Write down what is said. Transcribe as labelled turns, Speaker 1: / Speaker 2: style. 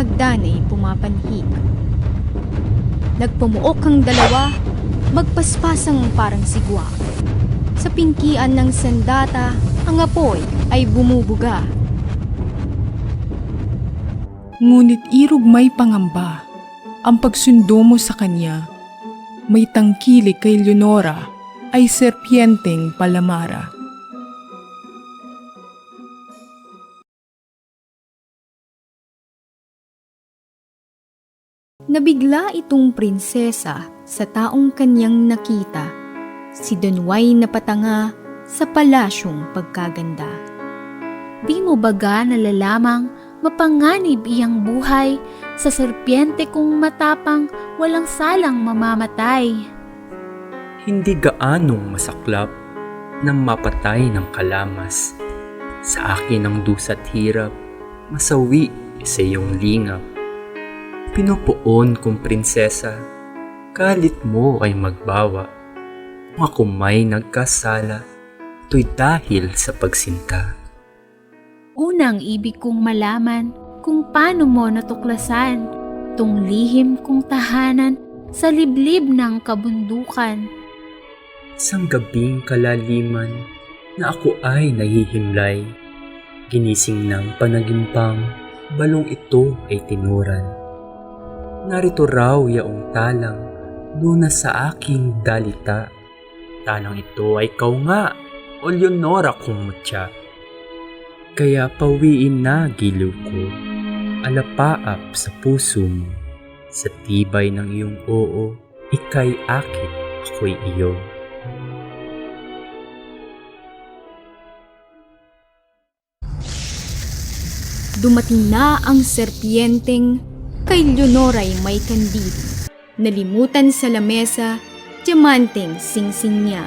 Speaker 1: hagdan ay pumapanhik. Nagpumuok ang dalawa, magpaspasang parang sigwa. Sa pingkian ng sandata, ang apoy ay bumubuga.
Speaker 2: Ngunit irog may pangamba. Ang pagsundo mo sa kanya, may tangkilik kay Leonora ay serpienteng palamara.
Speaker 1: Nabigla itong prinsesa sa taong kanyang nakita. Si Don Juan na patanga sa palasyong pagkaganda.
Speaker 3: Di mo baga nalalamang mapanganib iyang buhay sa serpiente kung matapang walang salang mamamatay.
Speaker 4: Hindi gaanong masaklap nang mapatay ng kalamas. Sa akin ang dusa't hirap, masawi sa iyong lingap. Pinupuon kong prinsesa, kalit mo ay magbawa. Kung ako may nagkasala, ito'y dahil sa pagsinta.
Speaker 3: Unang ibig kong malaman kung paano mo natuklasan tong lihim kong tahanan sa liblib ng kabundukan.
Speaker 4: Isang gabing kalaliman na ako ay nahihimlay. Ginising ng panagimpang, balong ito ay tinuran. Narito raw yaong talang, luna sa aking dalita. Talang ito ay kau nga, o Leonora kong mutya. Kaya pawiin na giliw ko, alapaap sa puso mo. Sa tibay ng iyong oo, ikay akin, ako'y iyo.
Speaker 1: Dumating na ang serpienteng kay Leonora'y may kandil. Nalimutan sa lamesa, diamanteng singsing niya.